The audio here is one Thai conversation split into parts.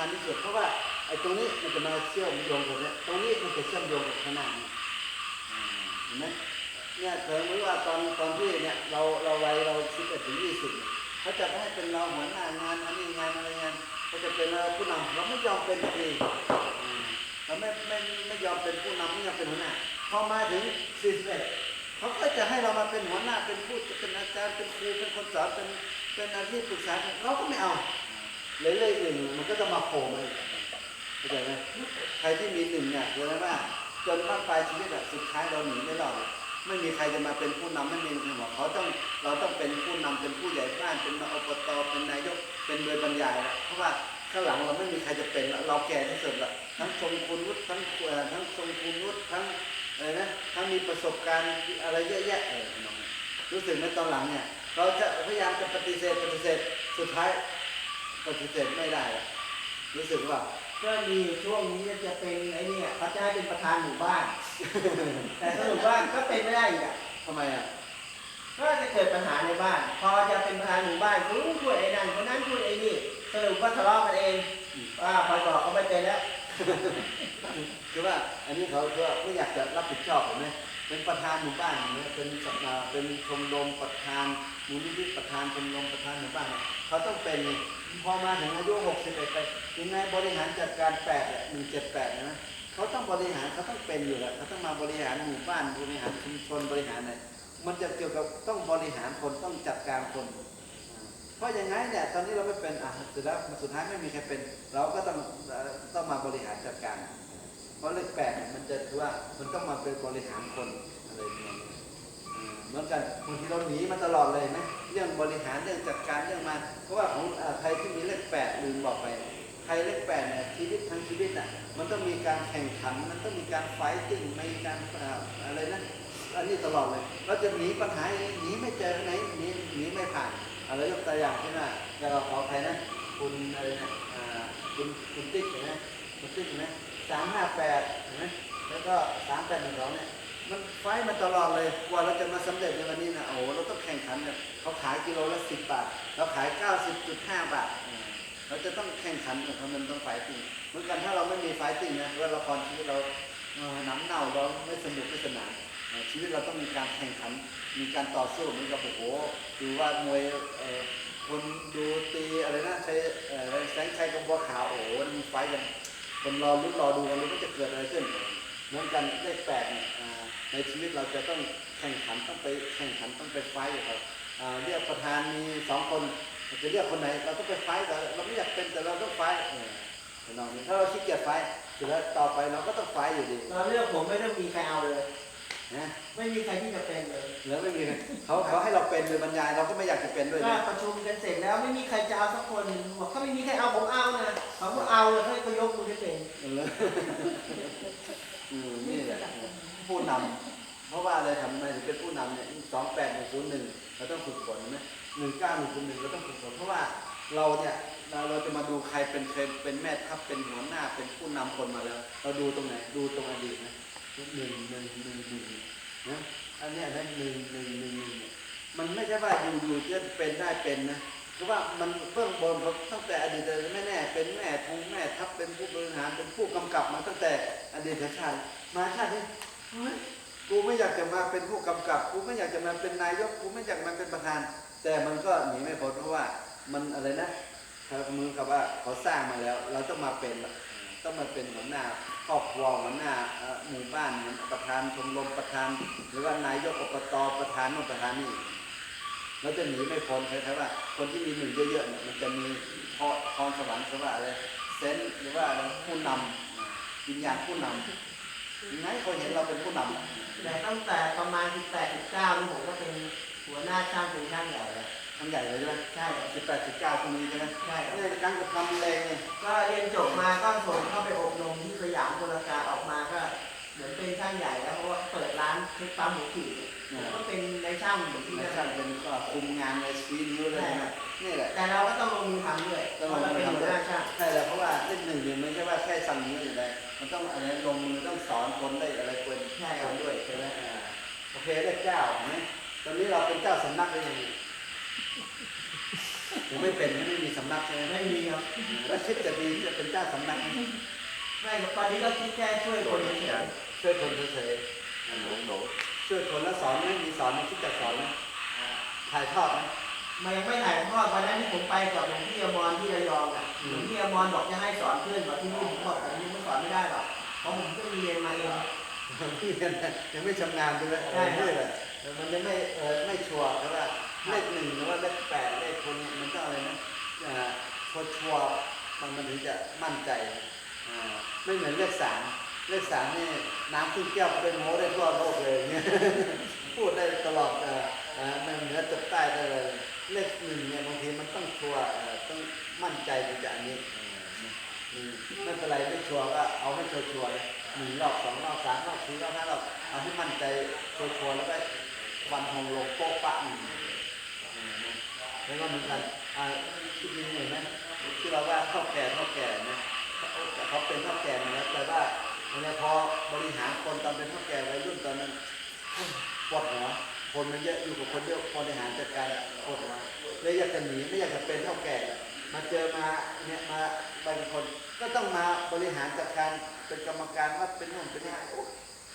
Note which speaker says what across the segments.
Speaker 1: คัญที่สุดเพราะว่าไอ้ตรงนี้มันจะมาเชื่อมโยงกับเนี้ยตรงนี้มันจะเชื่อมโยงกับข้างหน้านี้เห็นไหมเนี่ยเสมมติว่าตอนตอนที่เนี่ยเราเราวัยเราสิบเอ็ดถึงยี่สิบเขาจะให้เป็นเราหัวหน้างานอันนี้งานอะไรงานเขาจะเป็นผู้นำเราไม่ยอมเป็นทีเราไม่ไม่ไม่ยอมเป็นผู้นำไม่ยอมเป็นหัวหน้าพอมาถึงสี่สิบเอ็ดเขาก็จะให้เรามาเป็นหัวหน้าเป็นผู้เป็นอาจารย์เป็นครูเป็นคนสอนเป็นเป็นอาชีพปรึกษาเราก็ไม่เอา เลยเลยหนึ่งมันก็จะมาโผล่มาอีกเข้าใจไหมใครที่มีหนึ่งเนี่ยเห็นไหมว่าจนบ้านปลายชีวิตอะสุดท้ายเราหนีไม่รอดไม่มีใครจะมาเป็นผู้นำไม่มีใครบอกเขาต้องเราต้องเป็นผู้นำเป็นผู้ใหญ่บ้านเป็นอบตเป็นนายกเป็นโดยบรรยายล้วเพราะว่าข้างหลังเราไม่มีใครจะเป็นเราแก่ที่สุดละทั้งทรงคุณวุฒิทั้งเออทั้งทรงคุณวุฒิทั้งอะไรนะทั้งมีประสบการณ์อะไรเยอะแยะเออรู้สึกไหมตอนหลังเนี่ยเราจะพยายามจะปฏิเสธปฏิเสธสุดท้าย ปฏิเสธไม่ได้อะรู้สึกว่า
Speaker 2: ก็มีอยู่ช่วงนี้จะเป็นไอ้เนี่ยเขาจะให้เป็นประธานหมู่บ้าน แต่สรุปว่าก็เป็นไม่ได้อีกอะ
Speaker 1: ทำไมอะ
Speaker 2: ก็จะเกิดปัญหาในบ้าน พอจะเป็นประธานหมู่บ้านคุณพูดไอ้นั่นคนนั้นพูดไอ้นี่สรุปว่าทะเลาะกันเองว่าพอบอกเขาไม่เป็นแล้ว
Speaker 1: คือว่าอันนี้เขาคือว่าไม่อยากจะรับผิดชอบเห็นไหมเป็นประธานหมู่บ้านเนี่ยเป็นสัปดาห์เป็นชมรมประธานมูลนิธิประธานชมรมประธานหมู่บ้านเนี่ยเขาต้องเป็นไง พอมาถึงอายุ61ไปยังไงบริหารจัดการ8เนี่ย178นะเขาต้องบริหารเขาต้องเป็นอยู่แล้วเขาต้องมาบริหารหมู่บ้านบริหารชุมชนบริหารอะไรมันจะเกี่ยวกับต้องบริหารคนต้องจัดการคน เพราะอย่างไงเนี่ยตอนนี้เราไม่เป็นอะสุดแล้วสุดท้ายไม่มีใครเป็น เราก็ต้องต้องมาบริหารจัดการ เพราะเลขแปดเนี่ยมันจะคือว่ามันต้องมาเป็นบริหารคนอะไรอย่างเงี้ย เหมือนกันบางทีเราหนีมาตลอดเลยไหมเรื่องบริหารเรื่องจัดการเรื่องมา เพราะว่าของใครที่มีเลขแปดลืมบอกไปใครเลขแปดเนี่ยชีวิตทั้งชีวิตอะมันต้องมีการแข่งขันมันต้องมีการไฟติ้งมีการออะไรนะอันนี้ตลอดเลย เราจะหนีปัญหาหนีไม่เจอไหนหนีหนีไม่ผ่านอะไรยกตัวอย่างเช่นว่าเราขอใครนะคุณอะไรนะอ่าคุณคุณติ๊กเห็นไหมคุณติ๊กเห็นไหมสามห้าแปดเห็นไหมแล้วก็สามแปดหนึ่งสองเนี่ย มันไฟมันตลอดเลยกว่าเราจะมาสำเร็จในวันนี้นะโอ้เราต้องแข่งขันกันเขาขายกิโลละสิบบาท เราขายเก้าสิบจุดห้าบาท เราจะต้องแข่งขันกับเขามันต้องไฟติ้งเหมือนกันถ้าเราไม่มีไฟติ้งนะว่าละครชีวิตเราหนังเน่าเราไม่สนุกไม่สนานชีวิตเราต้องมีการแข่งขัน มีการต่อสู้เหมือนกับโอ้โหดูว่ามวยคนดูตีอะไรนะใช้แสงชัยกับบัวขาวโอ้โหมีไฟกันคนรอรุ้นรอดูกันรู้ว่าจะเกิดอะไรขึ้นเหมือนกันเลขแปดเนี่ย ในชีวิตเราจะต้องแข่งขันต้องไปแข่งขันต้องไปไฟต์กับเขาอ่าเรียกประธานมีสองคนจะเรียกคนไหนเราต้องไปไฟต์แต่เราไม่อยากเป็นแต่เราต้องไฟต์เออเห็นไหมถ้าเราขี้เกียจไฟต์เสร็จแล้วต่อไปเราก็ต้องไฟต์อยู่ดี
Speaker 2: ตอนเลือกผมไม่ต้องมีใครเอาเลย
Speaker 1: นะ
Speaker 2: ไม่มีใครที่จะเป็นเลย
Speaker 1: แล้วไม่มีใครเขาเขาให้เราเป็นเลยบรรยายเราก็ไม่อยากจะเป็นด้วย
Speaker 2: ก็
Speaker 1: นะ
Speaker 2: ประชุมกันเสร็จแล้วไม่มีใครจะเอาสักคนบอกถ้าไม่มีใครเอาผมเอานะเขาก็เอาเลยให้เขายกมือให้เป็น
Speaker 1: เอออืมนี่แหละ ผู้นำเพราะว่าอะไรทำไมถึงเป็นผู้นำเนี่ยสองแปดหนึ่งศูนย์หนึ่งเราต้องฝึกฝนไหมหนึ่งเก้าหนึ่งศูนย์หนึ่งเราต้องฝึกฝนเพราะว่าเราเนี่ยเราเราจะมาดูใครเป็นเคยเป็นแม่ทัพเป็นหัวหน้าเป็นผู้นำคนมาแล้ว เราดูตรงไหนดูตรงอดีตนะหนึ่งหนึ่งหนึ่งหนึ่งนะอันนี้นะหนึ่งหนึ่งหนึ่งหนึ่งมันไม่ใช่ว่าอยู่อยู่จะเป็นได้เป็นนะคือว่ามันเบื้องบนเขาตั้งแต่อดีตเลยไม่แน่ เป็นแม่ทงแม่ทัพเป็นผู้บริหารเป็นผู้กำกับมาตั้งแต่อดีตชาติมาชาตินี้เฮ้ย กูไม่อยากจะมาเป็นผู้กำกับกูไม่อยากจะมาเป็นนายกกูไม่อยากมาเป็นประธาน แต่มันก็หนีไม่พ้นเพราะว่า มันอะไรนะเขามือกับว่าเขาสร้างมาแล้ว เราต้องมาเป็นต้องมาเป็นหัวหน้าครอบครัวหัวหน้าหมู่บ้านประธานชมรมประธาน หรือว่านายกอบตประธานโน่นประธานนี่เราจะหนีไม่พ้นคล้ายๆว่า คนที่มีหนึ่งเยอะๆเนี่ยมันจะมีพอพรสวรรค์หรือว่าอะไรเซนหรือว่าผู้นำวิญญาณผู้นำ ยังไงเขาเห็นเราเป็นผู้นำ
Speaker 2: แต่ตั้งแต่ประมาณ18 19นี่ผมก็เป็นหัวหน้าช่างเป็นช่างใหญ่แล้ว
Speaker 1: ทั้งใหญ่เลยใช่ไหม
Speaker 2: ใช่
Speaker 1: สิบแปดสิบเก้าพวกนี้ใช่ไหม
Speaker 2: ใช่
Speaker 1: นี่การกระทำแรงเนี่ย
Speaker 2: ก็เรียนจบมาก็ส่งเข้าไปอบรมที่สยามกลการออกมาก็เหมือนเป็นช่างใหญ่แล้วเพราะว่าเปิดร้านเช็คปั๊มหมูขี่ ก็เป็นในช่างอยู่ที่
Speaker 1: ไม่
Speaker 2: นั่น
Speaker 1: ใช่เป็นก็คุมงานในซีนิ้วเลยนะนี่แหละ
Speaker 2: แต่เราก็ต้องลงมือทำด้วยเพราะเราเป็นหัวหน้าช่าง
Speaker 1: ใช่แล้วเพราะว่าเลขหนึ่งเนี่ยไม่ใช่ว่าแค่สั่งนิ้วอย่างไรมันต้องอะไรลงมือต้องสอนคนได้อะไรคน
Speaker 2: ใช่ค
Speaker 1: ค
Speaker 2: รั
Speaker 1: น
Speaker 2: บ
Speaker 1: ด้วยใช่ไหมอ่าโอเคเลขเก้าเห็นไหมตอนนี้เราเป็นเจ้าสำนักได้ยังไงยังไม่เป็นไม่มีสำนักใช่ไหม
Speaker 2: ไม่มีครับ
Speaker 1: แล้วคิดจะดีจะเป็นเจ้าสำนักไหม
Speaker 2: ไม่ครับตอนนี้ก็คิดแค่ช่วยคนเฉย
Speaker 1: ช่วยคนเฉยๆ ช่วยคนแล้วสอนไหมมีสอนไหมคิดจะสอนไหมถ่ายทอดไหม
Speaker 2: ๆมันยังไม่ถ่ายทอดวันนั้นที่ผมไปกับหลวงพี่อมรที่ระยองอะ
Speaker 1: อืม
Speaker 2: หลวงพี่อมรบอกจะให้สอนเพื่อนบอกที่นู่นผมบอกผมยังไม่สอนไม่ได้หรอกเพราะผมเพิ่งเรียนมาเอง
Speaker 1: พี่เนี่ยยังไม่ชำนาญด้วย
Speaker 2: ใช่ครับ
Speaker 1: เลยมันยังไม่เออไม่ชัวร์เพราะว่าเลขหนึ่งหรือว่าเลขแปดเลขคนเนี่ยมันต้องอะไรนะอ่าชัวร์ชัวร์มันมันถึงจะมั่นใจอ่าไม่เหมือนเลขสาม เลขสามนี่น้ำขึ้นแก้วเป็นโมได้ทั่วโลกเลยเนี่ยพูดได้ตลอดอ่อเอ่อมันเหนือจดใต้ได้เลยเลขหนึ่งเนี่ยบางทีมันต้องชัวร์ต้องมั่นใจถึงจะอันนี้หนึ่งไม่เป็นไรไม่ชัวร์ก็เอาให้ชัวร์ชัวร์เลยหนึ่งรอบสองรอบสามรอบสี่รอบห้ารอบเอาให้มั่นใจชัวร์ชัวร์แล้วก็วันหงลงโป๊ะปะหนึ่งแล้วก็เหมือนกันอ่าที่นี่เห็นไหมที่เราว่าเท่าแก่เท่าแก่นะเขาเขาเป็นเท่าแก่นะแต่ว่า เนี่ยพอบริหารคนตอนเป็นเท่าแก่วัยรุ่นตอนนั้นปวดหัวคนมันเยอะอยู่กับคนเยอะบริหารจัดการปวดหัวเลยอยากจะหนีไม่อยากจะเป็นเท่าแก่ มาเจอมาเนี่ยมาบางคนก็ต้องมาบริหารจัดการเป็นกรรมการว่าเป็นนู่นเป็นนี่โอ๊ย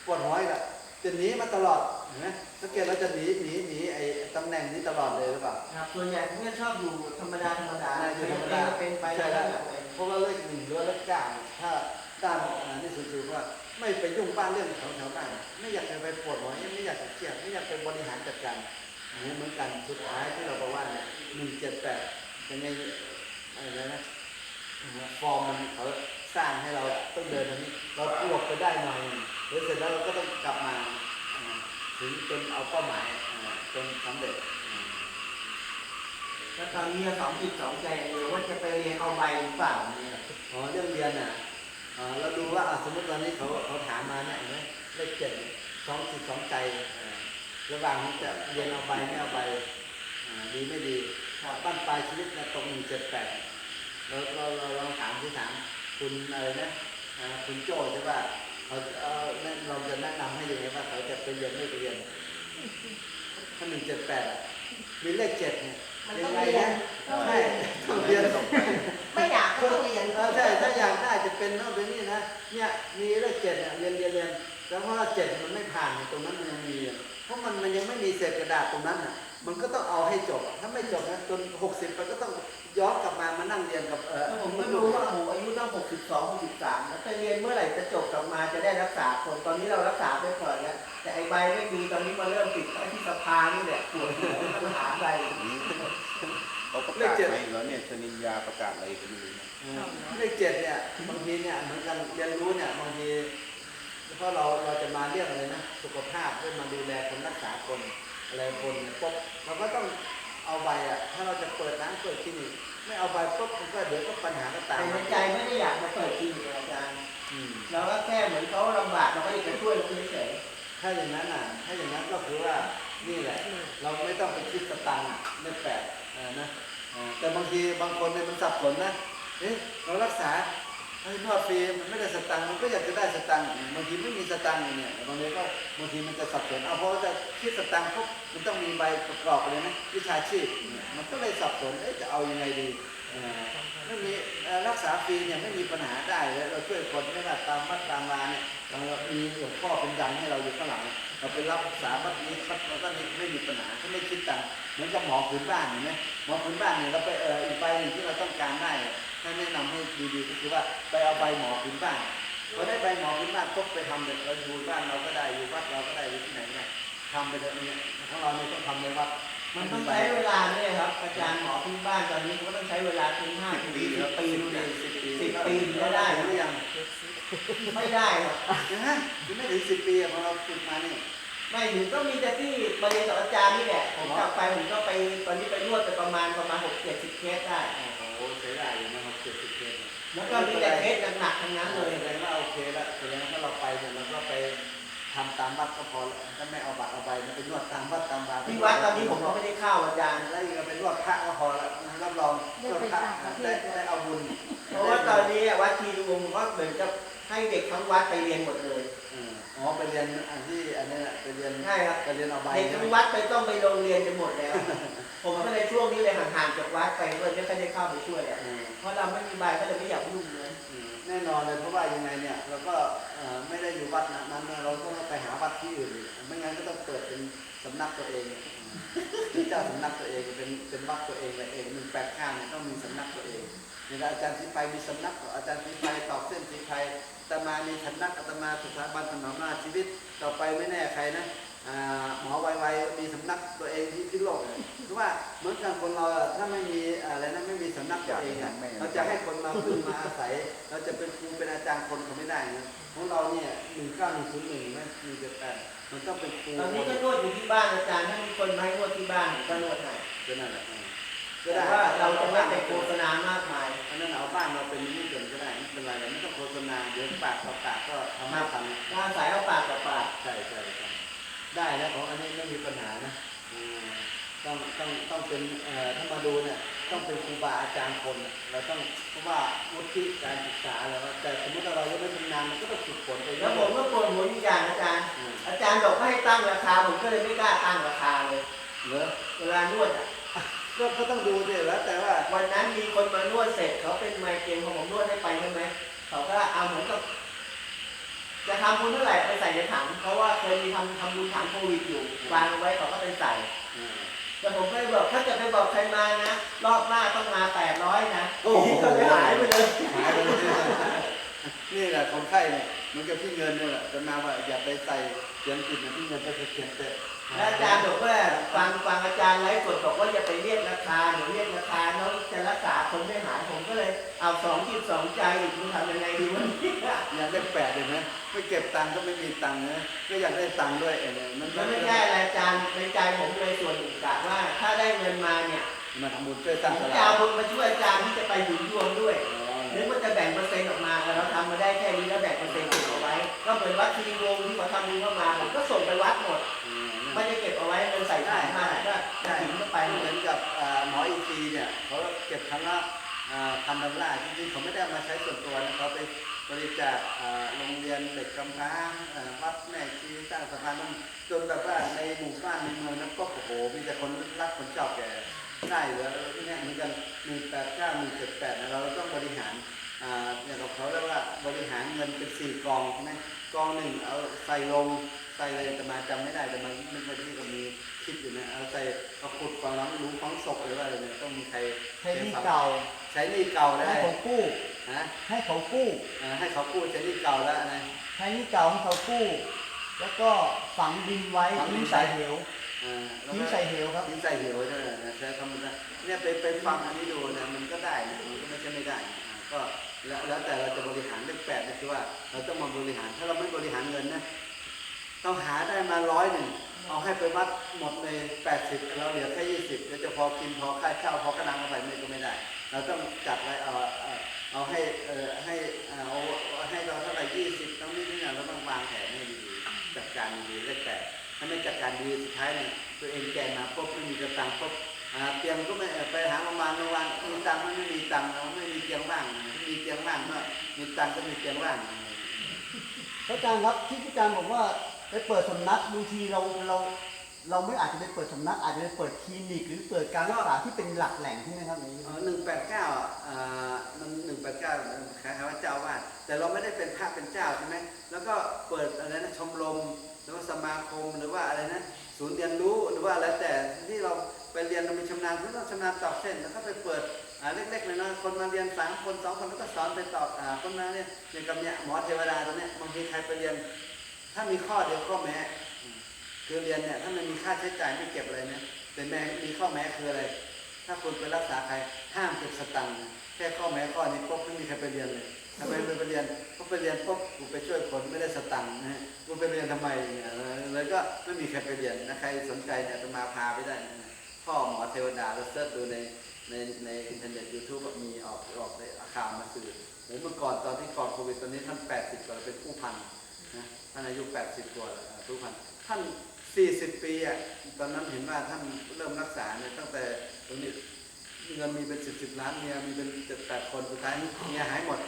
Speaker 1: ปวดหัวอีกอะจะหนีมาตลอดเห็นไหมสังเกตเราจะหนีหนีหนีไอ้ตำแหน่งนี้ตลอดเลยหรือเปล่า
Speaker 2: ครับส่วนใหญ่ผมก็ชอบอยู่ธรรมดาธรรมดา
Speaker 1: น่าจะธรรมดา
Speaker 2: เป็นไป
Speaker 1: ใช่
Speaker 2: แล้
Speaker 1: แล้วว
Speaker 2: เพ
Speaker 1: ราะว่าเลขหนึ่งหรือว่าเลขเก้าถ้าด้านนี่สุดๆว่าไม่ไปยุ่งบ้านเรื่องของชาวบ้านไม่อยากจะไปปวดหัวไม่อยากจะเครียดไม่อยากไปบริหารจัดการนี่เหมือนกันสุดท้ายที่เราบอกว่าเนี่ยหนึ่งเจ็ดแปดยังไงอะไรนะฟอร์มมันเขาสร้างให้เราต้องเดินทางนี้เราหลบไปได้หน่อยเดี๋ยวเสร็จแล้วเราก็ต้องกลับมาถึงจนเอาเป้าหมายจนสำเร็จ
Speaker 2: แล้วตอนนี้สองจิตสองใจอย่างเดียวว่าจะไปเรียนเอาใบหรือเปล่าเนี่ย
Speaker 1: อ๋อเรื่องเรียนน่ะเราดูว่าสมมติตอนนี้เขาเขาถามมาเนี่ยเห็นไหมเลขเจ็ดสองจิตสองใจระหว่างจะเรียนเอาใบไม่เอาใบดีไม่ดีบ้านปลายชีวิตนี่ยตรงหนึ่งเจ็ดแปดเราเราเราลองถามที่ถามคุณอะไรนะอ่าคุณโจ้ใช่ป่ะเขาเอ่อแนะเราจะแนะนำให้ยังไงว่าเขาจะไปเรียนไม่ไปเรียนถ้าหนึ่งเจ็ดแปดมีเลขเจ็ดเนี่ย
Speaker 2: มัน
Speaker 1: ยั
Speaker 2: ต้อง
Speaker 1: งไง
Speaker 2: เรียน
Speaker 1: นะใช่ต้องเรียน
Speaker 2: ไม่อยากก็ต้องเรียน
Speaker 1: เออใช่ถ้าอยากได้จะเป็นโน่นเป็นนี่นะเนี่ยมีเลขเจ็ดเนี่ยเรียนเรียนเรียนแล้วเพราะว่าเจ็ดมันไม่ผ่านตรงนั้นมันยังมีอะเพราะมันมันยังไม่มีเศษกระดาษตรงนั้นอะมันก็ต้องเอาให้จบอะถ้าไม่จบนะจนหกสิบไปก็ต้องย้อนกลับมามานั่งเรียนกับเออ
Speaker 2: ผมก็รู้ว่าโอ้โหอายุตั้งหกสิบสองหกสิบสามแล้วไปเรียนเมื่อไหร่จะจบกลับมาจะได้รักษาคนตอนนี้เรารักษาไปก่อนแล้วแต่ไอ้ใบไม่มีตอนนี้มาเริ่มติดที่สภานี่แหละปวดหัวปัญหาใบ
Speaker 3: เขาประกาศอะไรแล้วเนี่ยชนินยาประกาศอะไรก็ไม่รู้นะ
Speaker 1: เออเลขเจ็ดเนี่ยบางทีเนี่ยเหมือนกันเรียนรู้เนี่ยบางทีเพราะเราเราจะมาเรื่องอะไรนะสุขภาพเพื่อมาดูแลคนรักษาคนอะไรคนเนี่ยปุ๊บเราก็ต้องเอาใบอะถ้าเราจะเปิดร้านเปิดคลินิกไม่เอาใบปุ๊บมันก็เดี๋ยวก็ปัญหาก็ตาม
Speaker 2: แต่ใน
Speaker 1: มา
Speaker 2: ใจไม่ได้อยากมาเปิดคลินิกอาจารย์
Speaker 1: อืม
Speaker 2: เราก็แค่เหมือนเขาลำบากเราก็อยากจะช่วยเขาเฉย
Speaker 1: ถ้าอย่างนั้นอะถ้าอย่างนั้นก็คือว่านี่แหละ เราไม่ต้องไปคิดสตังค์อะไม่แปลกเออ นะแต่บางทีบางคนเนี่ยมันสับสนนะเอ๊ะเรารักษาให้นวดฟรีมันไม่ได้สตังค์มันก็อยากจะได้สตังค์บางทีไม่มีสตังค์เนี่ยบางทีก็บางทีมันจะสับสนเอาเพราะว่าจะคิดสตังค์ปุ๊บมันต้องมีใบประกอบเลยนะวิชาชีพมันก็เลยสับสนเอ๊ะจะเอายังไงดีไม่มีรักษาฟรีเนี่ยไม่มีปัญหาได้เราช่วยคนไม่ว่าตามวัดตามวาเนี่ยเรามีหลวงพ่อเป็นยันให้เราอยู่ข้างหลัง เราไปรับรักษาวัดนี้วัดเราก็ไม่มีปัญหาที่ไม่คิดตังค์เหมือนกับหมอพื้นบ้านเห็นไหมหมอพื้นบ้านเนี่ยเราไปเอออีกใบหนึ่งที่เราต้องการได้เนี่ยให้แนะนำให้ดีๆก็คือว่าไปเอาใบหมอพื้นบ้านพอได้ใบหมอพื้นบ้านปุ๊บไปทำเด็กเราอยู่บ้านเราก็ได้อยู่วัดเราก็ได้อยู่ที่ไหนก็ได้ทำไปเถอะเนี่ยของเราเนี่ยต้องทำในวัด
Speaker 2: ๆมันต้องใช้เวลาเนี่ยครับ อาจารย์หมอพื้นบ้านตอนนี้เขาก็ต้องใช้เวลาถึงห้าถึงสิบปีนู่น
Speaker 1: สิบปี
Speaker 2: สิบปีถึงจะได้
Speaker 1: หรือยัง
Speaker 2: ไม่ได้ครับ
Speaker 1: นะฮะยังไม่ถึงสิบปีอะของเราฝึกมานี่
Speaker 2: ไม่ถึงก็มีแต่ที่มาเรียนกับอาจารย์นี่แหละผมกลับไปผมก็ไปตอนนี้ไปนวดไปประมาณประมาณหกเจ็ดสิบเคสได้
Speaker 1: โอ้โหใช้ได้อยู่นะครับเจ็ดสิบเจ็ด
Speaker 2: แล้วก็มีแต่เคสหนักๆทั้งนั้นเลย
Speaker 1: แสดงว่าโอเคแล้วแสดงว่าถ้าเราไปเนี่ยเราก็ไปทำตามวัดก็พอแล้วถ้าไม่เอาบัตรเอาใบไปนวดตามวัดตามบาร์
Speaker 2: ที่วัดตอนนี้ผมก็ไม่ได้เข้าอาจารย์
Speaker 1: แล้วยังไปนวดพระก็พอแล้วรับรองนวดพระได้ได้เอาบุญ
Speaker 2: เพราะว่าตอนนี้วัดทีรวมก็เหมือนกับ ให้เด็กทั้งวัดไปเรียนหมดเลย
Speaker 1: อืมอ๋อไปเรียนอันที่อันนี้น่ะไปเรียน
Speaker 2: ใช่ครับ
Speaker 1: ไปเรียนเอาใบ
Speaker 2: เด็กทั้งวัดไปต้องไปโรงเรียนกันหมดแล้ว
Speaker 1: เผ
Speaker 2: มก็เลยช่วงนี้เลยห่างๆจากวัดไปเลยไม่ค่อยได้เข้าไปช่วยอะ
Speaker 1: เออ
Speaker 2: เพราะเราไม่มีใบก็เลยไม่อยากยุ่งเลย
Speaker 1: อืมแน่นอนเลยเพราะว่ายังไงเนี่ยเราก็เอ่อไม่ได้อยู่วัดนั้นนะเราก็ไปหาวัดที่อื่นไม่งั้นก็ต้องเปิดเป็นสำนักตัวเองเป็นเจ้าสำนักตัวเองเป็นเป็นวัดตัวเองอะไรเองหนึ่งแปดข้างเนี่ยต้องมีสำนักตัวเอง อย่างอาจารย์สีไฟมีสำนักของอาจารย์สีไฟตอกเส้นสีไฟอาตมามีสำนักอาตมาสถาบันถนอมหน้าชีวิต ต่อไปไม่แน่ใครนะอ่าหมอไวๆมีสำนักตัวเองที่ที่โลกเนี่ยเพราะว่าเหมือนกันคนเราอะถ้าไม่มีอะไรนะไม่มีสำนักตัวเองอะเราจะให้คนมาพึ่งมาอาศัย เราจะเป็นครูเป็นอาจารย์คนเขาไม่ได้นะของเราเนี่ยหนึ่งเก้าหนึ่งศูนย์หนึ่งไหมหนึ่งเจ็ดแปดมันต้องเป็นครู
Speaker 2: ตอนนี้ก็นวดอยู่ที่บ้านอาจารย์ถ้ามีคนมาให้นวดที่บ้านก็นวดให้
Speaker 1: ก็นั่นแหละ ก็
Speaker 2: แต่
Speaker 1: ได้
Speaker 2: ว่าเราจะไม่ไปโฆษณามากมาย
Speaker 1: อันนั้นเอาบ้านเราเป็นนี่เกินก็ได้ไม่เป็นไรเราไม่ต้องโฆษณาเดี๋ยวปากต่อปากก็ทำให้ทัน
Speaker 2: ถ้าสายเอาปากต่อปาก
Speaker 1: ใช่ใช่ใช่ได้นะของอันนี้ไม่มีปัญหานะอืมต้องต้องต้องเป็นเอ่อถ้ามาดูเนี่ยต้องเป็นครูบาอาจารย์คนน่ะเราต้องเพราะว่าวุฒิการศึกษาแล้วแต่สมมติว่าเรายังไม่ชำนาญมันก็ต้องฝึกฝนไปเรื่
Speaker 2: แล้
Speaker 1: อ
Speaker 2: วยผมก็ปวดหัวอีกอย่างอาจารย์
Speaker 1: อืม
Speaker 2: อาจารย์บอกไม่ให้ตั้งราคาผมก็เลยไม่กล้าตั้งราคาเลย
Speaker 1: เหรอ
Speaker 2: เวลานวดอะ
Speaker 1: ก็ก็ต้องดูดิแล้วแต่ว่า
Speaker 2: วันนั้นมีคนมานวดเสร็จเขาเป็นไมเกรนพอผมนวดให้ไปใช่ไหมเขาก็เอาเหมือนกับจะทำบุญเท่าไหร่เอาไปใส่ในถังเพราะว่าเคยมีทำทำบุญถังโควิดอยู่วางเอาไว้เขาก็ไปใส่
Speaker 1: อืม
Speaker 2: แต่ผมก็เลยบอกถ้าจะไปบอกใครมานะรอบหน้าต้องมาแปดร้อยนะ
Speaker 1: โอ้โห
Speaker 2: ก็เลยหายไปเลย
Speaker 1: หายไปเลยนี่แหละคนไข้เนี่ยมันก็พี่เงินเนี่ยแหละจะมาว่าอย่าไปใส่เขียนผิดนะพี่เงินไปเขียนเตะ
Speaker 2: แล้วอาจารย์บอกว่าฟังฟังอาจารย์ไลฟ์สดบอกว่าอย่าไปเรียกราคาเดี๋ยวเรียกราคาน้องจะรักษาคนไม่หายผมก็เลยเอาสองจิตสองใจอีกคุณทำยังไงดีวะเนี่ย
Speaker 1: อยากได้แปดเลยไหมไม่เก็บตังค์ก็ไม่มีตังค์นะก็อยากได้ตังค์ด้วยเออมัน
Speaker 2: มันไม่ใช่อะไรอาจารย์ในใจผมเลยส่วนหนึ่งกะว่า ถ้าได้เงินมาเนี่ย
Speaker 1: มาทำบุญช่วยสร้าง
Speaker 2: ผม
Speaker 1: ส
Speaker 2: จะ
Speaker 1: ลา
Speaker 2: เอา
Speaker 1: ด
Speaker 2: บุญมาช่วยอาจารย์ที่จะไปหยุนยวงด้วย
Speaker 1: อ๋อ
Speaker 2: หรือมันจะแบ่งเปอร์เซ็นต์ออกมาเราทำมาได้แค่นี้แล้วแบ่งเปอร์เซ็นต์เก็บเอาไว้ ก็เหมือนวัดทีวงที่เขาทำบุญเข้ามาผมก็ส่งไปวัดหมด
Speaker 1: อืม
Speaker 2: ไม่ได้เก็บเอาไว้เงินใส่ถุงมาก็ถึงก็ไป
Speaker 1: เหมือนกับหมออีทีเนี่ยเขาเก็บครั้งละอ่าพันดอลลาร์จริงๆเขาไม่ได้มาใช้ส่วนตัวนะเขาไปบริจาคโรงเรียนเด็กกำพร้าวัดแม่ชีสร้างสะพานจนแบบว่าในหมู่บ้านในเมืองนั้นก็โอ้โหมีแต่คนรักคนชอบแกได้เหลือเนี่ยเหมือนกันหนึ่งแปดเก้าหนึ่งเจ็ดแปดเราต้องบริหารอ่าอย่างกับเขาเรียกว่าบริหารเงินเป็นสี่กองใช่ไหมกองหนึ่งเอาใส่ลง ใส่อะไรแต่มาจำไม่ได้แต่มันมันไม่ที่ก็มีคิดอยู่นะเอาใส่เอาขุดฝังน้ำรู้ฝังศพหรือว่าอะไรเนี่ยต้องมีใคร
Speaker 4: ใช้หนี่เก่า
Speaker 1: ใช้หนี่เก่าแล้ว
Speaker 4: ให้เขากู้
Speaker 1: นะ
Speaker 4: ให้เขากู้
Speaker 1: อ่าให้เขากู้ใช้หนี่เก่าแล้วนะ
Speaker 4: ใช้หนี่เก่าให้เขากู้ แล้วก็ฝังดินไว้
Speaker 1: ฝังดิน
Speaker 4: ทิ้งใส่เหว
Speaker 1: อ่าแล้ว
Speaker 4: ทิ้ง
Speaker 1: ก็
Speaker 4: ใส่เหวครับ
Speaker 1: ทิ้งใส่เหวใช่ไหมนะใช้คำนั้นเนี่ยไปไปฟังอันนี้ดูนะมันก็ได้นะมันก็ไม่ใช่ไม่ได้นะอ่าก็แล้วแล้วแต่เราจะบริหารเลขแปดนะคือว่าเราต้องมาบริหารถ้าเราไม่บริหารเงินนะ ต้องหาได้มาร้อยหนึ่งเอาให้ไปวัดหมดเลยแปดสิบเราเหลือแค่ยี่สิบแล้วจะพอกินพอค่าเช่าพอกระนังเอาไปไม่ก็ไม่ได้ เราต้องจัดไว้เอาเอาเอาให้เอ่อให้เอาให้เราเท่าไหร่ยี่สิบต้องนี้นี่นะเราต้องวางแผนให้ดีจัดการดีเลขแปดถ้าไม่จัดการดีสุดท้ายเนี่ยตัวเองแก่มาปุ๊บไม่มีกระตังปุ๊บเตียงก็ไม่ไปหาโรงพยาบาลโรงพยาบาลมีตังค์ไมไม่มีตังเราไม่มีเตียงว่างมีเตียงว่างก็มีตังก็มีเตียงว่าง
Speaker 4: พระอาจารย์ครับที่พระอาจารย์บอกว่า ไปเปิดสำนักบางทีเราเราเราไม่อาจจะไปเปิดสำนักอาจจะไปเปิดคลินิกหรือเปิดการรักษาที่เป็นหลักแหล่งใช่ไหมครับนี้
Speaker 1: หนึ่งแปดเก้าอ่ามันหนึ่งแปดเก้าคล้ายๆว่าเจ้าอาวาดแต่เราไม่ได้เป็นพระเป็นเจ้าใช่ไหมแล้วก็เปิดอะไรนะชมรมหรือว่าสมาคมหรือว่าอะไรนะศูนย์เรียนรู้หรือว่าอะไรแต่ที่เราไปเรียนเรามีชำนาญเราต้องชำนาญตอกเส้นแล้วก็ไปเปิดเล็กๆเลยนะคนมาเรียนสามคนสองคนแล้วก็สอนไปตอกอ่าคนมาเนี่ยอย่างกับเนี่ยหมอเทวดาตัวเนี้ยบางทีใครไปเรียน ถ้ามีข้อเดียวข้อแม้ คือเรียนเนี่ยถ้ามันมีค่าใช้จ่ายไม่เก็บอะไรนะแต่แม้มีข้อแม้คืออะไร ถ้าคุณไปรักษาใครห้ามเก็บสตังค์แค่ข้อแม้ข้อนี้ปุ๊บไม่มีใครไปเรียนเลยทำไมไม่ไปเรียนก็ไปเรียนปุ๊บกูไปช่วยคนไม่ได้สตังค์นะฮะกูไปเรียนทำไมเนี่ยเลยก็ไม่มีใครไปเรียนนะใครสนใจเนี่ยจะมาพาไปได้นะพ่อหมอเทวดาเราเสิร์ชดูในในในอินเทอร์เน็ตยูทูบมีออกออกในข่าวมาสื่อเหมือนเมื่อก่อนตอนที่ก่อนโควิดตอนนี้ท่าน80กว่าเป็นผู้พัน นะท่านอายุ 80กว่าแล้วผู้พันท่าน 40 ปีอะตอนนั้นเห็นว่าท่านเริ่มรักษาเนี่ยตั้งแต่ตรงนี้เงินมีเป็นสิบสิบล้านเมียมีเป็นเจ็ดแปดคนสุดท้ายเมียหายหมด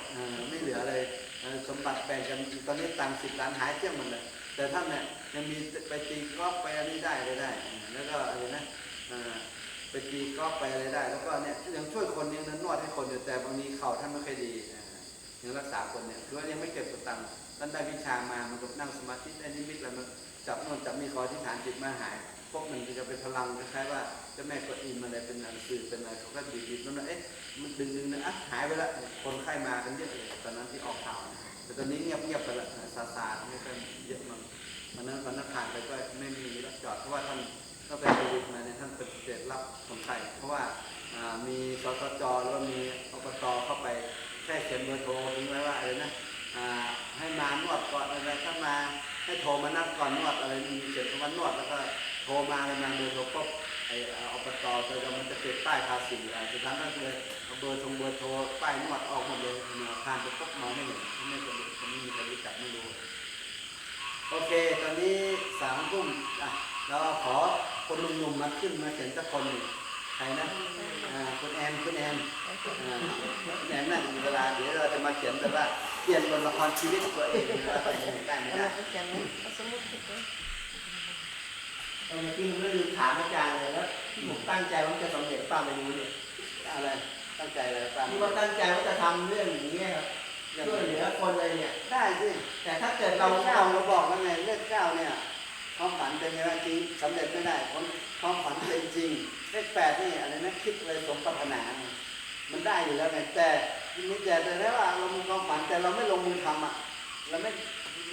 Speaker 1: ไม่เหลือเลยเออสมบัติแบ่งกันตอนนี้ตังสิบล้านหายเกลี้ยงหมดเลยแต่ท่านเนี่ยยังมีไปตีกอล์ฟไปอันนี้ได้ได้ แล้วก็อะไรนะไปตีกอล์ฟไปอะไรได้ แล้วก็เนี่ยยังช่วยคนยังนวดให้คนอยู่แต่บางทีเข่าท่านไม่ค่อยดีอยังรักษาคนเนี่ยด้วยยังไม่เก็บสตังค์ ท่านได้วิชามามันก็นั่งสมาธิได้นิมิตแล้วมันจับน่นจับนี่ขอที่ฐานจิตมาหายพวกมันจะเป็นพลังคล้ายๆว่าเจ้าแม่กวนอิมอะไรเป็นอะไรสื่อเป็นอะไรเขาก็ดีดีนั่นนะเอ๊ะมันดึงดึงนะอะหายไปล้วคนไข้มากันเยอะเลยตอนนั้นที่ออกข่าวแต่ตอนนี้เงียบเงียบไปล้วซาซาไม่ค่อยเยอะมั้งวันนั้นวันนั้นผ่านไปก็ไม่มีรถจอดเพราะว่าท่านก็เป็นโควิดมาเนี่ยท่านปฏิเสธรับคนไข้เพราะว่ามีสสจแล้วก็มีอบตเข้าไปแค่เขียนเบอร์โทรทิ้งไว้ว่าอะไรนะอ่าให้มานวด ก่อนอะไรถ้ามาให้โทรมานัดก่อนนวดอะไรมีเขียนคำว่านวดแล้วก็โทรมาเลยมาเบอร์โทรปุ๊บไอ้เอ่ออบตเจอมันจะติดป้ายภาษีอะสุดท้ายก็เลยเอาเบอร์ทงเบอร์โทรป้ายนวดออกหมดเลยเนี่ยผ่านไปปุ๊บมองไม่เห็นไม่เคยคนนี้มีใครรู้จักไม่รู้ โอเค ตอนนี้สามทุ่มอะเราขอคนหนุ่มๆมาขึ้นมาเขียนสักคนหนึ่งใครนะอ่าคุณแอนคุณแอนอ่าคุณแอนน่าจะมีเวลาเดี๋ยวเราจะมาเขียนแต่ว่าเปลี่ยนบทละครชีวิตตัวเองว่าไปยังได้ไม่ได้
Speaker 2: เออเมื่อกี้ผมก็ลืมถามอาจารย์เลยแล้วที่ผมตั้งใจว่าจะสำเร็จป้าไม่รู้เนี่ย
Speaker 1: อะไรตั้งใจอะไรบ้า
Speaker 2: ที่ว่าตั้งใจว่าจะทำเรื่องอย่างนี้ครับช่วยเหลือคนเลยเนี่ย
Speaker 1: ได้สิ
Speaker 2: แต่ถ้าเกิด
Speaker 1: เรา
Speaker 2: เก้า
Speaker 1: เราบอกแล้วไงเลขเก้าเนี่ยความฝันเป็นไงจริงสำเร็จไม่ได้ความความฝันเป็นจริงเลขแปดนี่อะไรนะคิดเลยสมปรารถนา มันได้อยู่แล้วไงแต่ มีแต่แต่ได้ว่าเรามีความฝันแต่เราไม่ลงมือทำอะเราไม่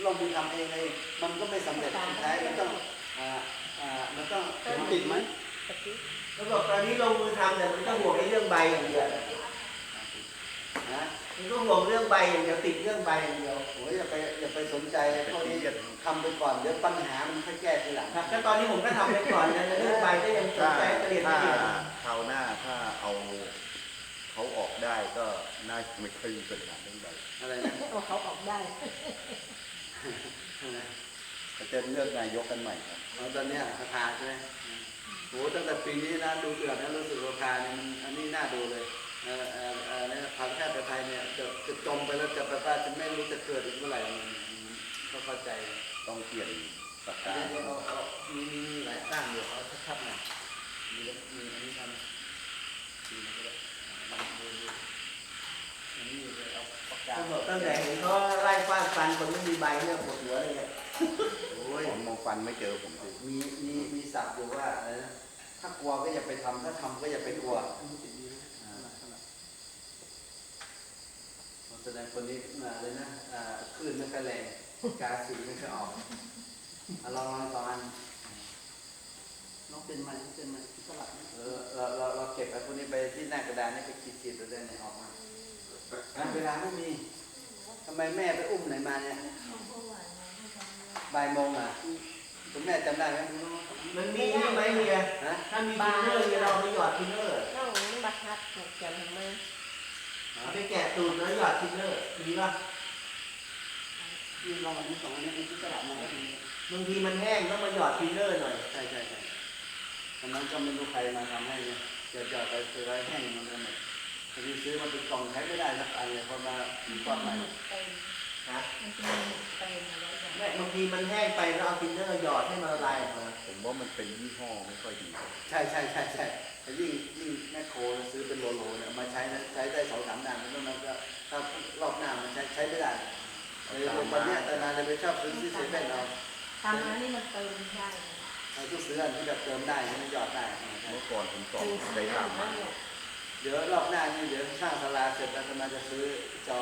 Speaker 1: ลงมือทำเองเลยมันก็ไม่สำเร็จสุดท้ายมันต้องอ่าอ่ามันต้องติดไหม
Speaker 2: แล้วบอกตอนนี้ลงมือทำแต่มันต้องห่วงในเรื่องใบอย่างเดียว
Speaker 1: นะ
Speaker 2: มันก็ห่วงเรื่องใบอย่างเดียวติดเรื่องใบอย่างเดียว
Speaker 1: โอ้ยอย่าไปอย่าไปสนใจพวกนี้ทำไปก่อนเดี๋ยวปัญหามันค่อยแก้ทีหลัง
Speaker 2: ครับก็ตอนนี้ผมก็ทำไปก่อนนะเรื่องใบก็ยังสน
Speaker 3: ถ้า
Speaker 2: ใจจะเรียนไม่
Speaker 3: ถ้า
Speaker 2: เรียน
Speaker 3: คราวหน้าถ้าเอา เขาออกได้ก็น่าจะไม่ค่อยมีปัญหาเรื่องใด
Speaker 1: อะไรนะ
Speaker 5: เอาเขาออกได้
Speaker 3: เขาจะเลือกนายกกันใหม่ครับ
Speaker 1: เอาตอนเนี้ยราคาใช่ไหมโหตั้งแต่ปีนี้นะดูเดือดนะรู้สึกราคาเนี่ยมันอันนี้น่าดูเลยเอ่อเอ่อเอ่อเนี่ยพันแพทย์ไทยเนี่ยจะจะจมไปแล้วจะไปว่าจะไม่รู้จะเกิดอีกเมื่อไหร่ก็เข้าใจ
Speaker 3: ต้องเปลี่ยนปาก
Speaker 1: อัน
Speaker 3: กา
Speaker 1: นี้เอาเอามีมีมีหลายตั้งอยู่เอาชัดๆหน่อยมีมีอันนี้ทำมีอะไรก็ได้
Speaker 2: ตั้งแต่เห็นเขาไล่ฟาดฟันคนไม่มีใบเนี่ยปวดหัวเลยเนี่ย
Speaker 1: โอ้ย
Speaker 3: ผมมองฟันไม่เจอผมสิ
Speaker 1: มีมีมีศัพท์อยู่ว่าอะไรนะถ้ากลัวก็อย่าไปทำถ้าทำก็อย่าไปกลัวอ่าแสดงคนนี้มาเลยนะอ่าคลื่นไม่ค่อยแรงกาสีไม่ค่อยออกอะลองลองสองอัน
Speaker 4: น้องเป็นไหมน้องเป็นไหมสลับไหม
Speaker 1: เออเราเราเราเก็บไอ้พวกนี้ไปที่หน้ากระดานนี่ไปขีดขีดๆตัวเดินเนี่ยออกมา อะเวลาไม่มีทำไมแม่ไปอุ้มไหนมาเนี่ยบ่ายโมงอะคุณแม่จำได้ไหม
Speaker 2: มันมีนี่ไหมเมีย
Speaker 1: ฮะ
Speaker 2: ถ้ามีทินเนอร์เนี่ยเราเอาไปหยอดทินเนอร์
Speaker 5: น้องบัตรทัดถูกจังทำไม
Speaker 2: เอาไปแกะตูดแล้วหยอดทินเนอร์มีป่ะ
Speaker 4: ยืนลองอันนี้สองอันนี้อันที่สลับมาก็ดี
Speaker 2: บางทีมันแห้งต้องมาหยอดทินเนอร์หน่อย
Speaker 1: ใช่ใช่ใช่ตอนนั้นก็ไม่รู้ใครมาทำให้เนี่ยเกิดจอดไปซื้อไว้แห้งมันกันหมด บางทีซื้อมาเป็นกล่องใช้ไม่ได้สักอันเลยพอมาก้อนใหม่
Speaker 5: เป็น
Speaker 2: นะ
Speaker 5: มันจะมีเป็นอะไรอย่าง
Speaker 2: ไม่บางทีมันแห้งไปแล้วเอาทินเนอร์หยอดให้มันละลายออกมา
Speaker 3: ผมว่ามันเป็นยี่ห้อไม่ค่อยดี
Speaker 1: ใช่ใช่ใช่ใช่แต่ยิ่งยิ่งแม่โคซื้อเป็นโลโลเนี่ยมาใช้นะใช้ได้สองสามนานแล้วมันก็ถ้ารอบหน้ามันใช้ใช้ไม่ได้เลยวันเนี้ยแต่นานเลยไปชอบซื้อที่เซเว่นเอา
Speaker 5: ทำอันนี้มันเติมได้
Speaker 1: เอาทุกซื้ออันที่แบบเติมได้ให้มันหยอดได้อ่าใช่
Speaker 3: เมื่อก่อนผมสอน
Speaker 5: คือ
Speaker 3: ได้ตามมา
Speaker 1: เดี๋ยวรอบหน้านี่เดี๋ยวสร้างศาลาเสร็จแล้วจะมาจะซื้อจอ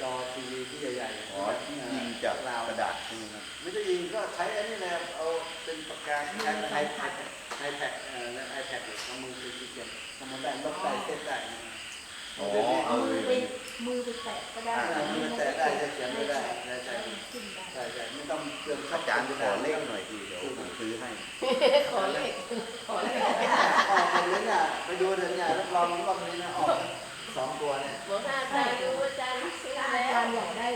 Speaker 1: จอทีวีที่ใหญ่ๆ
Speaker 3: อ๋อที่ยิงจาก
Speaker 1: ลาว
Speaker 3: กระดาษใช่ไหมครับ
Speaker 1: ไม่ได้ยิงก็ใช้อันนี้แหละเอาเป็นปากกาใช้ไอแพดไอแพดเอ่อไอแพดเอามือถือเขียนทำมันได้ลบได้เซตได้
Speaker 3: อ๋อ
Speaker 1: เดี๋ยวนี้
Speaker 3: เอา
Speaker 5: มื
Speaker 3: เล
Speaker 5: อยไปมือไปแตะก็ได้
Speaker 1: มือแตะได้จะเขียนไม่ได้ใช่ใช่
Speaker 5: ขึ้นได้
Speaker 1: ใช่ใช่ไม่ต้องเปลือง
Speaker 3: อาจารย์ขอเลขหน่อยดีเดี๋ยวผมซื้อให้
Speaker 5: ขอเลขขอเลข
Speaker 1: ออกไปเลยเนี่ยไปดูเถอะเนี่ยรับรองรอบนี้นะออกสองตัวเนี่ย
Speaker 5: บอกอาจารย์ดูอาจารย์ซื้อ
Speaker 6: อา
Speaker 5: แล้ว
Speaker 6: จารย์อยากได้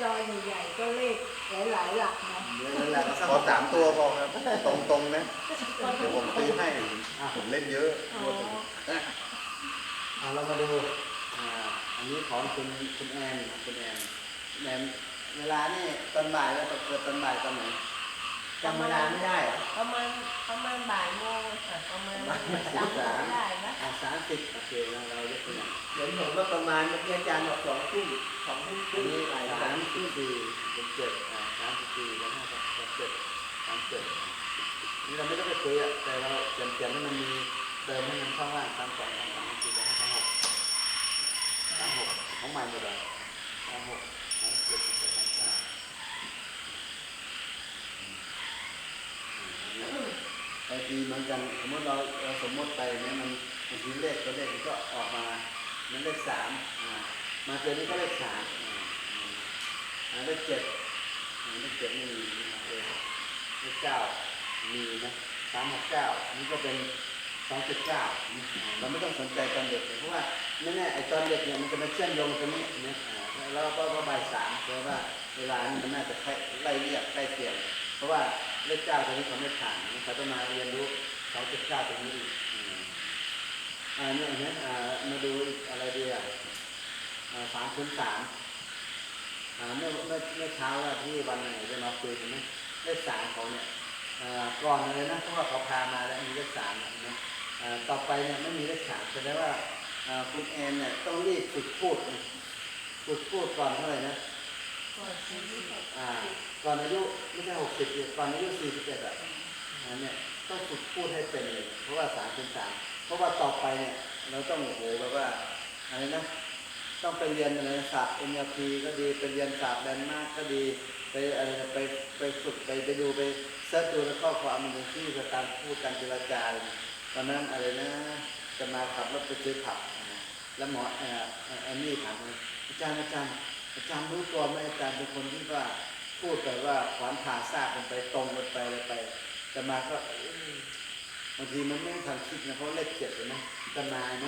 Speaker 6: จอใหญ่ๆก็เลขหลายๆหลักนะ
Speaker 1: เดี๋ยวนั่นแหละก็สัก
Speaker 3: ขอสามตัวพอครับตรงๆนะเดี๋ยวผมซื้อให้ผมเล่นเยอะ
Speaker 5: อ๋อ
Speaker 1: เอาเรามาดูอ่าอันนี้ของคุณคุณแอนคุณแอนแอนเวลานี่ตอนบ่ายแล้วเกิดตอนบ่ายตอนไหนต
Speaker 2: จำเวลาไม่ได้เหรอ
Speaker 5: ประมาณประมาณบ่ายโมงอะค่ะประมาณ
Speaker 1: บ่ายโมง
Speaker 5: จำไม่ได้นะ
Speaker 1: อ่าสามสิบโอเคนะเรายกตัวอย่าง
Speaker 2: เดี๋ยวผมว่าประมาณเมื่อกี้อาจารย์บอกสองทุ่มสองทุ่มค
Speaker 1: อั
Speaker 2: รึ่
Speaker 1: น
Speaker 2: ง
Speaker 1: นี้
Speaker 2: บ่าย
Speaker 1: สา
Speaker 2: สามม
Speaker 1: สิบสี่เป็นเจ็ดอ่าสามสิบสี่แล้วห้าสิบเจ็ดสามเจ็ดนี่เราไม่ต้องไปคุยอะแต่เราเขียนเขียนให้มันมีเติมให้มันช่องว่างสามสองสามสามสี่แล้วห้าสามหกสามหก ของใหม่หมดเลยสามหกสามเจ็ดสามแปดามเก้าบางทีเหมือนกันสมมติเราเราสมมติไปเนี่ยมันบางทีเลขตัวเลขมันก็ออกมามันเลขสามมาเจอนี่ก็เลขสามอ่าอ่าอ่าเลขเจ็ดอ่าเลขเจ็ดไม่มีเออเลขเก้ามีนะสามหกเก้านี่ก็เป็น สองจ็ดเก้าเราไม่ต้องสนใจตอนเด็กเลยเพราะว่าไม่แน่ไอ้ตอนเด็กเนี่ยมันจะมาเชื่อมโยงตรงนี้นะอ่าแล้วก็ก็บ่ายสามเพราะว่าเวลานี่มันน่าจะใกล้ไล่เรียกใกล้เคียงเพราะว่าเลขเก้าตรงนี้เขาไม่ผ่านเขาจะมาเรียนรู้เขาจ็ดเก้าตรงนี้อีกอืมอ่าเนี่ยนไหมอ่ามาดูอะไรดีอะสามคูณสามอ่าเมื่อเมื่อเมื่อเช้าว่าที่วันไหนจะมาคุยกันไหมเลขสามเขาเนี่ยอ่าก่อนเลยนะเพราะว่าเขาพามาแล้วมีเลขสามนะนะอ่า ต่อไปเนี่ยไม่มีเลขสามแสดงว่าคุณแอนเนี่ยต้องรีบฝึกพูดฝึกพูดก่อนเท่าไหร่นะ
Speaker 5: ก่อนสี่สิบหก
Speaker 1: อ่าก่อนอายุไม่ใช่หกสิบก่อนอายุสี่สิบเอ็ดอะอันเนี้ยต้องฝึกพูดให้เป็นเลยเพราะว่าสามเป็นสามเพราะว่าต่อไปเนี่ยเราต้องโอ้โหแบบว่าอะไรนะต้องไปเรียนอะไรศาสตร์ NLP ก็ดีไปเรียนศาสตร์แดนมาร์กก็ดีไปอะไรไปไปฝึกไปไปดูไปเสิร์ชดูแล้วข้อความมันที่การพูดการเจรจาอะไรเนี่ย ตอนนั้นอะไรนะ จะมาขับรถไปซื้อผับแล้วหมอเอ่อเอ่ออันนี้ถามอาจารย์อาจารย์อาจารย์รู้ตัวไหมอาจารย์เป็นคนที่ว่าพูดแบบว่าขวานผ่าซากกันไปตรงกันไปอะไรไปแต่มาก็บางทีมันไม่ทันคิดนะเพราะเลขเจ็ดเห็นไหมจะมาไหม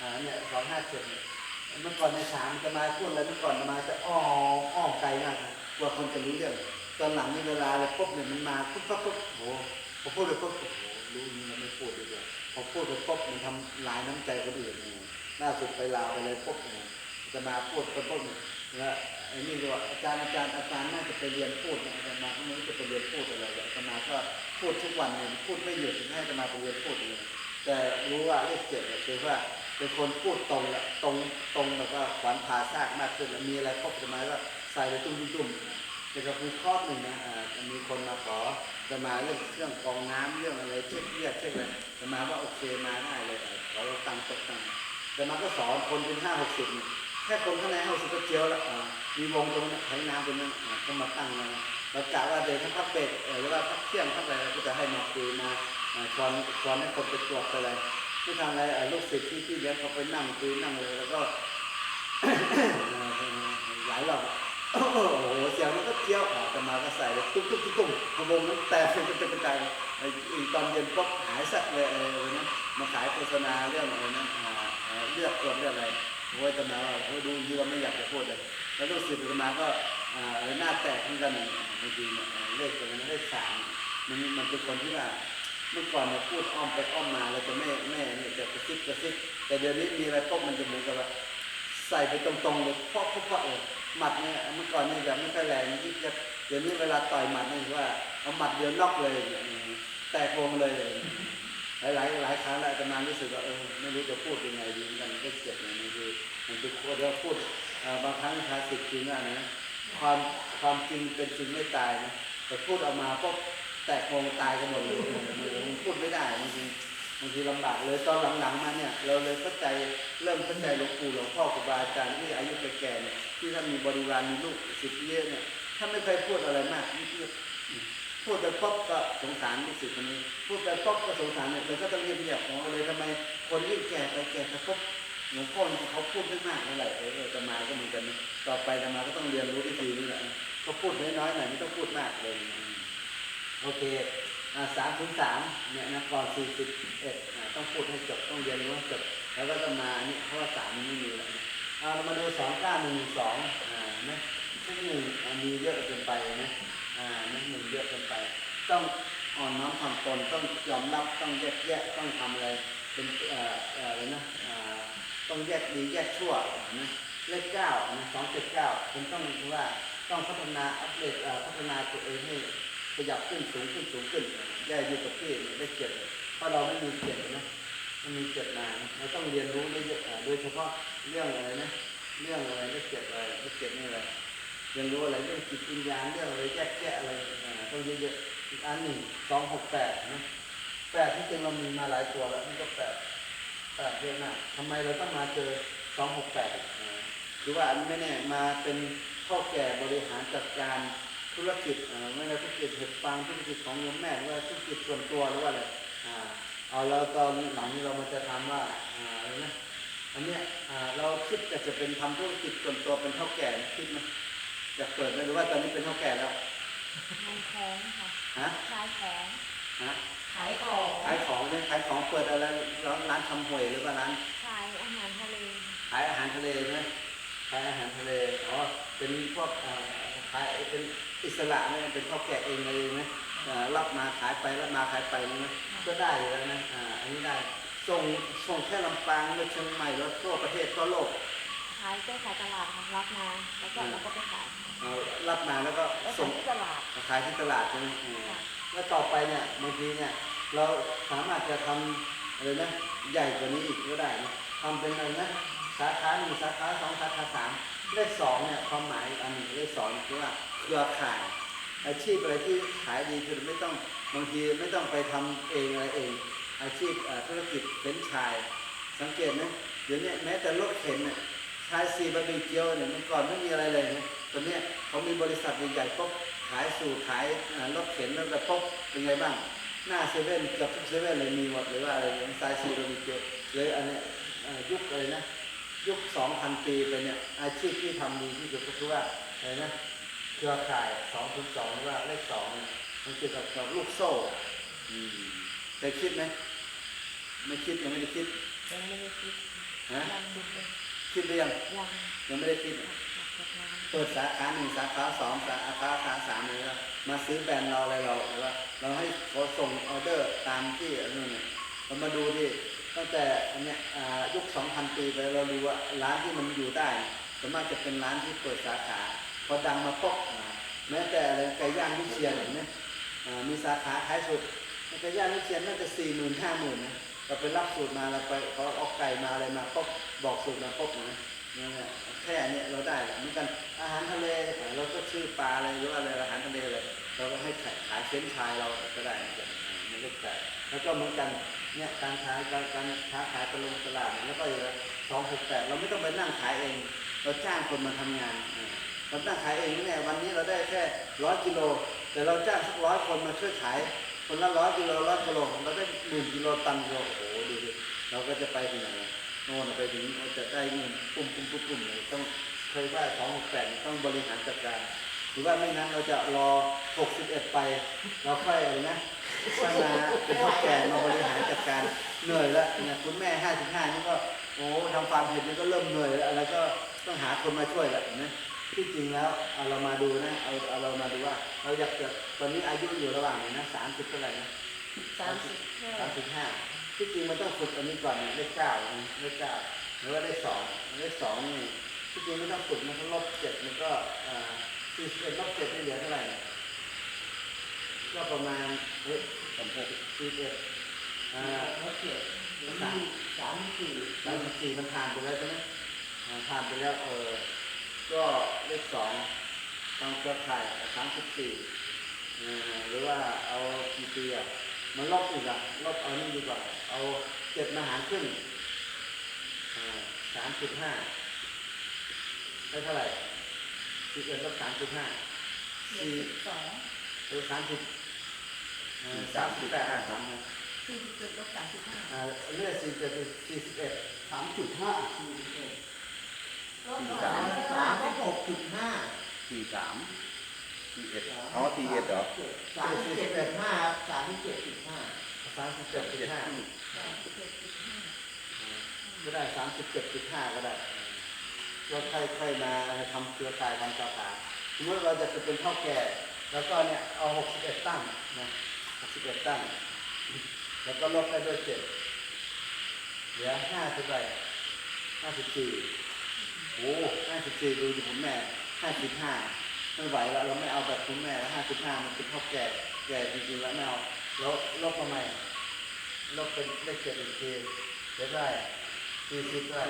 Speaker 1: อ่าเนี่ยสองห้าเจ็ดเนี่ยมื่อก่อนในสามจะมาพูดอะไรเมื่อก่อนจะมาจะอ้ออ้อไกลมากกลัวคนจะรู้เรื่องตอนหลังนี่เวลาเลยปุ๊บเนี่ยมันมาปุ๊บปุ๊บปุ๊บโอ้โหพอพูดเลยปุ๊บโอ้โหรู้นี่มันไม่พูดดีกว่าพอพูดไปปุ๊บมันทำลายน้ำใจคนอื่นเนี่ยล่าสุดไปลาวไปเลยปุ๊บเนี่ยจะมาพูดไปปุ๊บเนี่ยแล้วไอ้นี่ก็ว่าอาจารย์อาจารย์อาจารย์น่าจะไปเรียนพูดนะอาจารย์มาก็ไม่จะไปเรียนพูดอะไรเลยอาจารย์มาก็พูดทุกวันเนี่ยพูดไม่หยุดถึงให้อาจารย์มาไปเรียนพูดเลยแต่รู้ว่าเลขเจ็ดคือว่าเป็นคนพูดตรงละตรงตรงแบบว่าขวัญผ่าซากมากขึ้นแล้วมีอะไรครบจะมาก็ใส่ไปตุ้มตุ้มๆ แต่ก็มีข้อหนึ่งนะอ่ามีคนมาขอจะมาเรื่องเรื่องกองน้ำเรื่องอะไรเช็คเลือดเช็คอะไรจะมาว่าโอเคมาได้เลยเขาตังตกตังค์แต่มาก็สอนคนเป็นห้าหกสิบแค่คนข้างในห้องสุกเจียวแล้วอ่ามีวงตรงนั้นไถน้ำตรงนั้นก็มาตั้งมาเรากะว่าเดี๋ยวถ้าพักเบรกเอ่อหรือว่าพักเที่ยงพักอะไรก็จะให้มาคุยมาชวนชวนให้คนไปตรวจอะไรไม่ทำอะไรลูกศิษย์ที่พี่เลี้ยงเขาไปนั่งคุยนั่งเลยแล้วก็หลายรอบ โอ้โหเสียงมันก็เจียวอ่าแต่มาก็ใส่เลยตุ้มตุ้มตุ้มตุ้มพอวงนั้นแตกเป็นกระจายกระจายไอ้ตอนเย็นก็หายสักเลยอะไรเลยนะมาขายโฆษณาเรื่องอะไรนะเลือกตรวเรื่องอะไรโอ้ยจะมาว่าโอ้ยดูดีว่าไม่อยากจะพูดเลยแล้วลูกศิษย์จะมาก็อ่าหน้าแตกเหมือนกันเนี่ยบางทีเนี่ยเลขตัวนั้นเลขสามมันมันเป็นคนที่ว่าเมื่อก่อนเนี่ยพูดอ้อมไปอ้อมมาแล้วจะไม่แม่เนี่ยจะกระซิบกระซิบแต่เดี๋ยวนี้มีอะไรปุ๊บมันจะเหมือนกับว่าใส่ไปตรงๆเลยเพราะเพราะเพราะเลย หมัดเนี่ยเมื่อก่อนเนี่ยแบบไม่ค่อยแรงยิ่งจะเดี๋ยวนี้เวลาต่อยหมัดนี่ว่าเอาหมัดเดียวน็อกเลยแตกวงเลยหลายหลายหลายครั้งแล้วอาตมารู้สึกว่าเออไม่รู้จะพูดยังไงดีกันก็เจ็บเนี่ยมันคือมันคือควรจะพูดบางครั้งคลาสสิกจริงว่านะความความจริงเป็นจริงไม่ตายนะแต่พูดออกมาปุ๊บแตกโคงตายกันหมดเลยมันพูดไม่ได้บาง บางทีลำบากเลยตอนหลังๆมาเนี่ย เราเลยเข้าใจเริ่มเข้าใจหลวงปู่หลวงพ่อครูบาอาจารย์ที่อายุแก่ๆเนี่ยที่ท่านมีบริวารมีลูกศิษย์เยอะเนี่ยท่านไม่เคยพูดอะไรมากพูดไปป๊บก็สงสารลูกศิษย์คนนี้ พูดไปป๊บก็สงสารเนี่ยเลยก็ต้องเงียบๆของเลยทำไมคนยิ่งแก่ไปแก่ไปป๊บหลวงพ่อเนี่ยเขาพูดไม่มากเท่าไหร่เออจะมาก็เหมือนกันต่อไปจะมาก็ต้องเรียนรู้วิธีนี้แหละเขาพูดน้อยๆหน่อยไม่ต้องพูดมากเลยโอเค สามถึงสามเนี่ยนะก่อนสี่สิบเอ็ดต้องพูดให้จบต้องเรียนรู้ให้จบแล้วก็จะมาเนี่ยเพราะว่าสามไม่มีแล้วนะเอาเรามาดูสองเก้าหนึ่งสองอ่านะซึ่งหนึ่งมีเยอะเกินไปนะอ่านั่นหนึ่งเยอะเกินไป ต้องอ่อนน้อมถ่อมตนต้องยอมรับต้องแยกแยะต้องทำอะไรเป็นเอ่อเอ่ออะไรนะอ่าต้องแยกดีแยกชั่วนะเลขเก้านะสองเจ็ดเก้าคุณต้องว่าต้องพัฒนาอัปเดตเอ่อพัฒนาตัวเองให้ ขยับขึ้นสูงขึ้นสูงขึ้นแย่อยู่กับที่ได้เกียรติเพราะเราไม่มีเกียรตินะไม่มีเกียรติมาเราต้องเรียนรู้เยอะๆโดยเฉพาะเรื่องอะไรนะเรื่องอะไรได้เกียรติอะไรได้เกียรตินี่อะไรเรียนรู้อะไรเรื่องจิตวิญญาณเรื่องอะไรแยกแยะอะไรต้องเยอะๆอีกอันหนึ่งสองหกแปดนะแปดที่จริงเรามีมาหลายตัวแล้วนี่ก็แปดแปดเยอะมากทำไมเราต้องมาเจอสองหกแปดหรือว่าอันนี้ไม่แน่มาเป็นข้อแก่บริหารจัดการ ธุรกิจอ่าไม่ว่าธุรกิจเห็ดฟางธุรกิจของโยมแม่หรือว่าธุรกิจส่วนตัวหรือว่าอะไรอ่าเอาแล้วตอนหลังนี้เรามาจะทำว่าอ่าอะไรนะอันเนี้ยอ่าเราคิดจะจะเป็นทำธุรกิจส่วนตัวเป็นเท่าแก่คิดไหมอยากเปิดไหมหรือว่าตอนนี้เป็นเท่าแก่แล้ว
Speaker 5: ขายของค่ะ
Speaker 1: ฮะ
Speaker 5: ขายของ
Speaker 1: ฮะ
Speaker 5: ขายของ
Speaker 1: ขายของเนี่ยขายของเปิดอะไรร้านร้านทำหวยหรือว่าร้าน
Speaker 5: ขายอาหารทะเล
Speaker 1: ขายอาหารทะเลใช่ไหมขายอาหารทะเลอ๋อเป็นพวกอ่าขายเป็น อิสระไหมเป็นเท่าแก่เองเลยไหมอ่ารับมาขายไปรับมาขายไปไหมก็ได้อยู่แล้วนะอ่าอันนี้ได้ส่งส่งแค่ลำปางหรือเชียงใหม่แล้วทั่วประเทศทั่วโลก
Speaker 5: ขายไปขายตลาดค่ะรับมาแล้วก็เราก็ไปขาย
Speaker 1: เอารับมาแล้วก็
Speaker 5: แล้ว
Speaker 1: ส่
Speaker 5: ขางยที่ตลาด
Speaker 1: ขายที่ตลาดใช่ไหมอืมแล้วต่อไปเนี่ยบางทีเนี่ยเราสามารถจะทำอะไรนะใหญ่กว่านี้อีกก็ได้นะทำเป็นอะไรนะสาขา หนึ่งสาขาสองสาขาสามเลขสองเนี่ยความหมายอันหนึ่งเลขสองคือว่าเครือข่ายอาชีพอะไรที่ขายดีคือไม่ต้องบางทีไม่ต้องไปทำเองอะไรเอง อาชีพธุรกิจเป็นชาย สังเกตไหมเดี๋ยวนี้แม้แต่รถเข็นเนี่ยชายซีบะหมี่เกี๊ยวเนี่ยเมื่อก่อนไม่มีอะไรเลยนะตอนนี้เขามีบริษัทใหญ่ๆปุ๊บขายสู่ขายรถเข็นแล้วก็ปุ๊บเป็นไงบ้าง หน้าเซเว่นกือบทุกเซเว่นเลยมีหมดหรือว่าอะไรอย่างชายซีบะหมี่เกี๊ยวเลยอันนี้ยุคอะไรนะ ยุคสองพันปีไปเนี่ยอาชีพที่ทำดีที่สุดก็คือว่าอะไรนะเครือข่ายสองคูณสองหรือว่าเลขสองเนี่ยมันเกี่ยวกับกับลูกโซ่อืมเคยคิดไหมไม่คิดยังไม่ได้คิด
Speaker 5: ยังไม่ได้คิด
Speaker 1: ฮะ
Speaker 5: ยังดูเลย
Speaker 1: คิดหรือยัง
Speaker 5: ยัง
Speaker 1: ยังไม่ได้คิด
Speaker 5: อยากจะทำ
Speaker 1: เปิดสาขาหนึ่งสาขาสองสาขาสาขาสามเลยว่ามาซื้อแบรนด์เราอะไรเราหรือว่าเราให้เขาส่งออเดอร์ตามที่อันนู้นเนี่ยเรามาดูดิ ตั้งแต่อันเนี้ยยุค2,000ปีไปเราดูว่าร้านที่มันอยู่ได้ส่วนมากจะเป็นร้านที่เปิดสาขาพอดังมาป๊อกแม้แต่อะไรไก่ย่างวิเชียนเห็นไหมมีสาขาขายสุดไก่ย่างวิเชียนน่าจะสี่หมื่นห้าหมื่นนะเราไปรับสูตรมาเราไปเขาเอาไก่มาอะไรมาป๊อกบอกสูตรมาป๊อกนะนั่นแค่เนี้ยเราได้เหมือนกันอาหารทะเลเราก็ชื่อปลาอะไรหรืออะไรอาหารทะเลเลยเราก็ให้ขายเฟรนชายเราก็ได้เหมือนกันอ่าไม่ได้แต่แล้วก็เหมือนกัน เนี่ยการขายการการค้าขายตลงตลาดเนี่ยแล้วก็อย่างสองหกแปดเราไม่ต้องไปนั่งขายเอง เราจ้างคนมาทำงานเราตั้งขายเองนี่แน่วันนี้เราได้แค่ร้อยกิโล แต่เราจ้างสักร้อยคนมาช่วยขาย คนละร้อยกิโลร้อยกิโลเราได้หมื่นกิโลตันกิโลโอ้โหดูดิเราก็จะไปถึงไหนโน่นไปถึงเราจะได้เงินปุ่มปุ่มปุ่มปุ่มเลยต้องเคยว่าสองหกแปดต้องบริหารจัดการ รือว่าไม่งั้นเราจะรอ 61 ไป เราค่อยอะไรนะพัฒนาเป็นพ่อแก่มาบริหารจัดการเหนื่อยแล้วเนี่ยคุณแม่ 55 นี่ก็โอ้ทำฟาร์มเห็ดนี่ก็เริ่มเหนื่อยแล้วอะไรก็ต้องหาคนมาช่วยแล้วเห็นไหมที่จริงแล้วเอาเรามาดูนะเอาเอาเรามาดูว่า เราอยากจะตอนนี้อายุอยู่ระหว่างไหนนะ30เท่าไหร่นะ
Speaker 5: สามสิบห้า
Speaker 1: สามสิบห้าที่จริงมันต้องฝึกอันนี้ก่อนเนี่ยเลขเก้านะเลขเก้าหรือว่าเลขสองเลขสองนี่ที่จริงไม่ต้องฝึกมันก็ลบเจ็ดมันก็อ่า สี่สิบเอ็ดลบเจ็ดได้เหลือเท่าไหร่ก็ประมาณเฮ้ยสามหกสี่สิบเอ็ดอ่า
Speaker 2: ล้วเจ็ดสามสามสี่
Speaker 1: สามสิบสี่มันผ่านไปแล้วใช่ไหมอ่าผ่านไปแล้วเออก็เลขสองต้องเครือข่ายสามสิบสี่อ่าหรือว่าเอากี่ปีอะมันลบอีกอะลบเอานี่ดีกว่า เอาเจ็ดมาหารขึ้นสามจุดห้าได้เท่าไหร่ สิบเอ็ดลบสามจุดห้าสี่
Speaker 5: สอง
Speaker 1: หรือสามสิบสามสิบแปดสาม
Speaker 5: สี่สิบเจ็ดลบสามสิบห้า
Speaker 1: เลือดสี่เจ็ดสี่สิบเอ็ด
Speaker 4: สามจุดห้า
Speaker 5: ลบ
Speaker 3: สาม
Speaker 2: สามก็หกจุดห้า
Speaker 3: สี่สามสี่เอ็ดอ๋อสี่เอ็ดเหรอ
Speaker 2: สามสิบเจ็ดจุดห้าครับสามสิบเจ็ดจุดห้า
Speaker 1: สามสิบเจ็ดจุดห้า
Speaker 5: สามสิบเจ็ดจุดห้า
Speaker 1: ก็ได้สามสิบเจ็ดจุดห้าก็ได้ ก็ค่อยๆมาทำเครือข่ายทำสาขาสมมติเราจะเป็นเท่าแก่ แล้วก็เนี่ยเอาหกสิบเอ็ดตั้งนะหกสิบเอ็ดตั้ง แล้วก็ลบไปด้วยเจ็ดเหลือห้าเท่าไหร่ห้าสิบสี่โอ้ห้าสิบสี่ดูดิผมแม่ห้าสิบห้าไม่ไหวแล้วเราไม่เอาแบบคุณแม่ห้าสิบห้ามันเป็นพ่อแก่แก่จริงๆแล้วไม่เอาแล้วลบทำไมลบเป็นเลขเจ็ดอีกทีเดี๋ยวได้สี่สิบได้